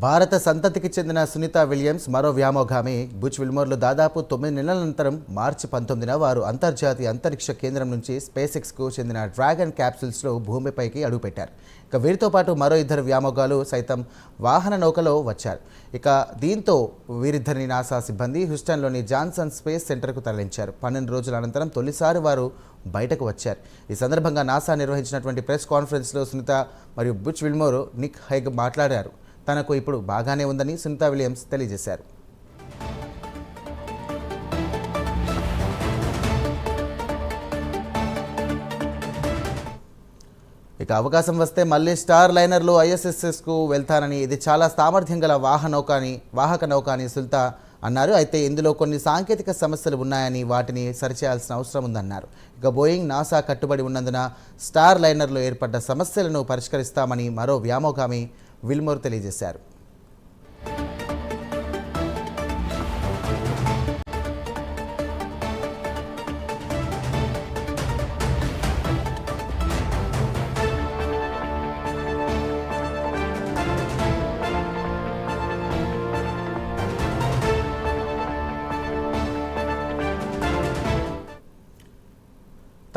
భారత సంతతికి చెందిన సునీత విలియమ్స్ మరో వ్యామోగామి. బుచ్ విల్మోర్లో దాదాపు తొమ్మిది నెలల అనంతరం మార్చి పంతొమ్మిదిన వారు అంతర్జాతీయ అంతరిక్ష కేంద్రం నుంచి స్పేస్ ఎక్స్కు చెందిన డ్రాగన్ క్యాప్సూల్స్లో భూమిపైకి అడుగుపెట్టారు. ఇక వీరితో పాటు మరో ఇద్దరు వ్యామోగాలు సైతం వాహన నౌకలో వచ్చారు. ఇక దీంతో వీరిద్దరిని నాసా సిబ్బంది హ్యూస్టన్లోని జాన్సన్ స్పేస్ సెంటర్కు తరలించారు. పన్నెండు రోజుల అనంతరం తొలిసారి వారు బయటకు వచ్చారు. ఈ సందర్భంగా నాసా నిర్వహించినటువంటి ప్రెస్ కాన్ఫరెన్స్లో సునీత మరియు బుచ్ విల్మోర్ నిక్ హైగ్ మాట్లాడారు. తనకు ఇప్పుడు బాగానే ఉందని సునీతా విలియమ్స్ తెలియజేశారు. ఇక అవకాశం వస్తే మళ్ళీ స్టార్ లైనర్లో ఐఎస్ఎస్ఎస్కు వెళ్తానని ఇది చాలా సామర్థ్యం గల వాహ అని వాహక నౌక అని సుల్తా అన్నారు. అయితే ఇందులో కొన్ని సాంకేతిక సమస్యలు ఉన్నాయని వాటిని సరిచేయాల్సిన అవసరం ఉందన్నారు. ఇక బోయింగ్ నాసా కట్టుబడి ఉన్నందున స్టార్ లైనర్లో ఏర్పడ్డ సమస్యలను పరిష్కరిస్తామని మరో వ్యామోగామి విల్మోర్ తెలియజేశారు.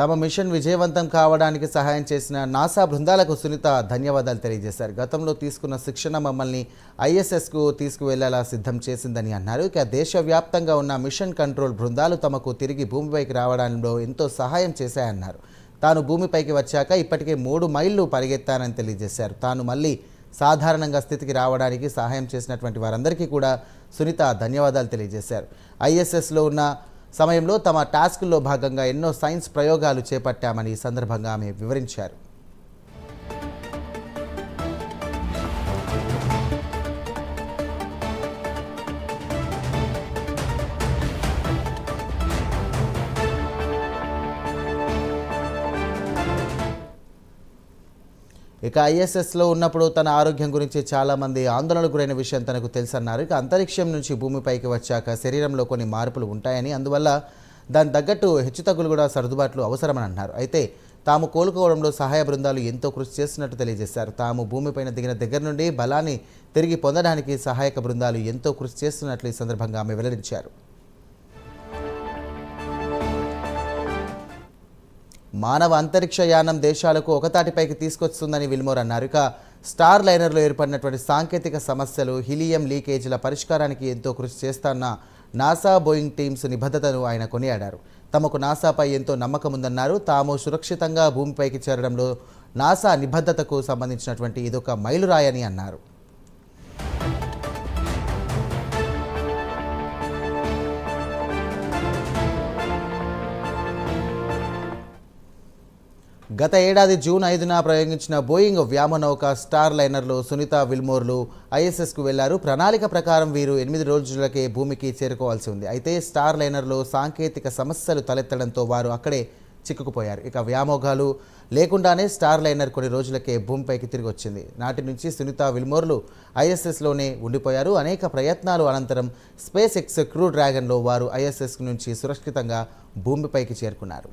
తమ మిషన్ విజయవంతం కావడానికి సహాయం చేసిన నాసా బృందాలకు సునీత ధన్యవాదాలు తెలియజేశారు. గతంలో తీసుకున్న శిక్షణ మమ్మల్ని ఐఎస్ఎస్కు తీసుకువెళ్ళేలా సిద్ధం చేసిందని అన్నారు. ఇక దేశవ్యాప్తంగా ఉన్న మిషన్ కంట్రోల్ బృందాలు తమకు తిరిగి భూమిపైకి రావడంలో ఎంతో సహాయం చేశాయన్నారు. తాను భూమిపైకి వచ్చాక ఇప్పటికే మూడు మైళ్ళు పరిగెత్తానని తెలియజేశారు. తాను మళ్ళీ సాధారణంగా స్థితికి రావడానికి సహాయం చేసినటువంటి వారందరికీ కూడా సునీత ధన్యవాదాలు తెలియజేశారు. ఐఎస్ఎస్లో ఉన్న సమయంలో తమ టాస్క్లో భాగంగా ఎన్నో సైన్స్ ప్రయోగాలు చేపట్టామని ఈ సందర్భంగా ఆమె వివరించారు. ఇక ఐఎస్ఎస్లో ఉన్నప్పుడు తన ఆరోగ్యం గురించి చాలామంది ఆందోళనకు గురైన విషయం తనకు తెలుసన్నారు. ఇక అంతరిక్షం నుంచి భూమిపైకి వచ్చాక శరీరంలో కొన్ని మార్పులు ఉంటాయని అందువల్ల దాని తగ్గట్టు హెచ్చుతగ్గులు కూడా సర్దుబాట్లు అవసరమని అన్నారు. అయితే తాము కోలుకోవడంలో సహాయ బృందాలు ఎంతో కృషి చేస్తున్నట్టు తెలియజేశారు. తాము భూమిపైన దిగిన దగ్గర నుండి బలాన్ని తిరిగి పొందడానికి సహాయక బృందాలు ఎంతో కృషి చేస్తున్నట్లు ఈ సందర్భంగా ఆమె వెల్లడించారు. మానవ అంతరిక్ష యానం దేశాలకు ఒకతాటిపైకి తీసుకొస్తుందని విల్మోర్ అన్నారు. ఇక స్టార్ లైనర్లో ఏర్పడినటువంటి సాంకేతిక సమస్యలు హిలియం లీకేజీల పరిష్కారానికి ఎంతో కృషి చేస్తాన్న నాసా బోయింగ్ టీమ్స్ నిబద్ధతను ఆయన కొనియాడారు. తమకు నాసాపై ఎంతో నమ్మకం ఉందన్నారు. తాము సురక్షితంగా భూమిపైకి చేరడంలో నాసా నిబద్ధతకు సంబంధించినటువంటి ఇదొక మైలురాయని అన్నారు. గత ఏడాది జూన్ ఐదున ప్రయోగించిన బోయింగ్ వ్యామనౌక స్టార్ లైనర్లు సునీత విల్మోర్లు ఐఎస్ఎస్కు వెళ్ళారు. ప్రణాళిక ప్రకారం వీరు ఎనిమిది రోజులకే భూమికి చేరుకోవాల్సి ఉంది. అయితే స్టార్ లైనర్లో సాంకేతిక సమస్యలు తలెత్తడంతో వారు అక్కడే చిక్కుకుపోయారు. ఇక వ్యామోగాలు లేకుండానే స్టార్ లైనర్ కొన్ని రోజులకే భూమిపైకి తిరిగి వచ్చింది నాటి నుంచి సునీత విల్మోర్లు ఐఎస్ఎస్లోనే ఉండిపోయారు. అనేక ప్రయత్నాలు అనంతరం స్పేస్ ఎక్స్ క్రూ డ్రాగన్లో వారు ఐఎస్ఎస్ నుంచి సురక్షితంగా భూమిపైకి చేరుకున్నారు.